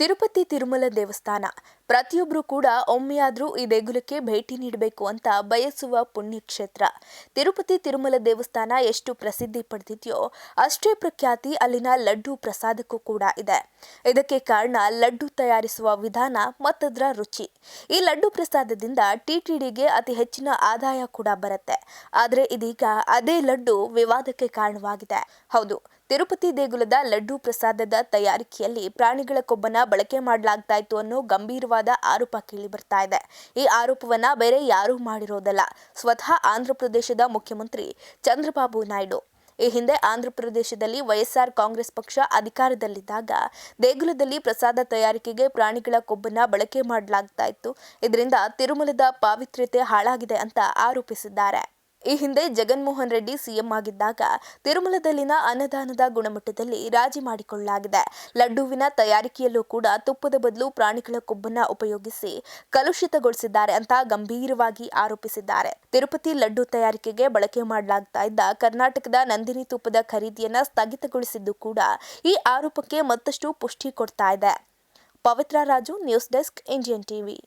ತಿರುಪತಿ ತಿರುಮಲ ದೇವಸ್ಥಾನ. ಪ್ರತಿಯೊಬ್ಬರು ಕೂಡ ಒಮ್ಮೆಯಾದರೂ ಈ ದೇಗುಲಕ್ಕೆ ಭೇಟಿ ನೀಡಬೇಕು ಅಂತ ಬಯಸುವ ಪುಣ್ಯಕ್ಷೇತ್ರ. ತಿರುಪತಿ ತಿರುಮಲ ದೇವಸ್ಥಾನ ಎಷ್ಟು ಪ್ರಸಿದ್ಧಿ ಪಡೆದಿದೆಯೋ ಅಷ್ಟೇ ಪ್ರಖ್ಯಾತಿ ಅಲ್ಲಿನ ಲಡ್ಡು ಪ್ರಸಾದಕ್ಕೂ ಕೂಡ ಇದೆ. ಇದಕ್ಕೆ ಕಾರಣ ಲಡ್ಡು ತಯಾರಿಸುವ ವಿಧಾನ ಮತ್ತದರ ರುಚಿ. ಈ ಲಡ್ಡು ಪ್ರಸಾದದಿಂದ ಟಿಟಿಡಿಗೆ ಅತಿ ಹೆಚ್ಚಿನ ಆದಾಯ ಕೂಡ ಬರುತ್ತೆ. ಆದರೆ ಇದೀಗ ಅದೇ ಲಡ್ಡು ವಿವಾದಕ್ಕೆ ಕಾರಣವಾಗಿದೆ. ಹೌದು ತಿರುಪತಿ ದೇಗುಲದ ಲಡ್ಡು ಪ್ರಸಾದದ ತಯಾರಿಕೆಯಲ್ಲಿ ಪ್ರಾಣಿಗಳ ಕೊಬ್ಬನ ಬಳಕೆ ಮಾಡಲಾಗ್ತಾ ಇತ್ತು ಅನ್ನೋ ಗಂಭೀರವಾದ ಆರೋಪ ಕೇಳಿ ಬರ್ತಾ ಇದೆ. ಈ ಆರೋಪವನ್ನ ಬೇರೆ ಯಾರೂ ಮಾಡಿರೋದಲ್ಲ. ಸ್ವತಃ ಆಂಧ್ರಪ್ರದೇಶದ ಮುಖ್ಯಮಂತ್ರಿ ಚಂದ್ರಬಾಬು ನಾಯ್ಡು. ಈ ಹಿಂದೆ ಆಂಧ್ರಪ್ರದೇಶದಲ್ಲಿ ವೈಎಸ್ಆರ್ ಕಾಂಗ್ರೆಸ್ ಪಕ್ಷ ಅಧಿಕಾರದಲ್ಲಿದ್ದಾಗ ದೇಗುಲದಲ್ಲಿ ಪ್ರಸಾದ ತಯಾರಿಕೆಗೆ ಪ್ರಾಣಿಗಳ ಕೊಬ್ಬನ್ನ ಬಳಕೆ ಮಾಡಲಾಗ್ತಾ ಇದರಿಂದ ತಿರುಮಲದ ಪಾವಿತ್ರ್ಯತೆ ಹಾಳಾಗಿದೆ ಅಂತ ಆರೋಪಿಸಿದ್ದಾರೆ. ಈ ಹಿಂದೆ ಜಗನ್ಮೋಹನ್ ರೆಡ್ಡಿ ಸಿಎಂ ಆಗಿದ್ದಾಗ ತಿರುಮಲದಲ್ಲಿನ ಅನ್ನದಾನದ ಗುಣಮಟ್ಟದಲ್ಲಿ ರಾಜಿ ಮಾಡಿಕೊಳ್ಳಲಾಗಿದೆ. ಲಡ್ಡುವಿನ ತಯಾರಿಕೆಯಲ್ಲೂ ಕೂಡ ತುಪ್ಪದ ಬದಲು ಪ್ರಾಣಿಗಳ ಕೊಬ್ಬನ್ನ ಉಪಯೋಗಿಸಿ ಕಲುಷಿತಗೊಳಿಸಿದ್ದಾರೆ ಅಂತ ಗಂಭೀರವಾಗಿ ಆರೋಪಿಸಿದ್ದಾರೆ. ತಿರುಪತಿ ಲಡ್ಡು ತಯಾರಿಕೆಗೆ ಬಳಕೆ ಮಾಡಲಾಗ್ತಾ ಇದ್ದ ಕರ್ನಾಟಕದ ನಂದಿನಿ ತುಪ್ಪದ ಖರೀದಿಯನ್ನ ಸ್ಥಗಿತಗೊಳಿಸಿದ್ದು ಕೂಡ ಈ ಆರೋಪಕ್ಕೆ ಮತ್ತಷ್ಟು ಪುಷ್ಟಿ ಕೊಡ್ತಾ ಇದೆ. Pavithra Raju, news desk, Indian TV.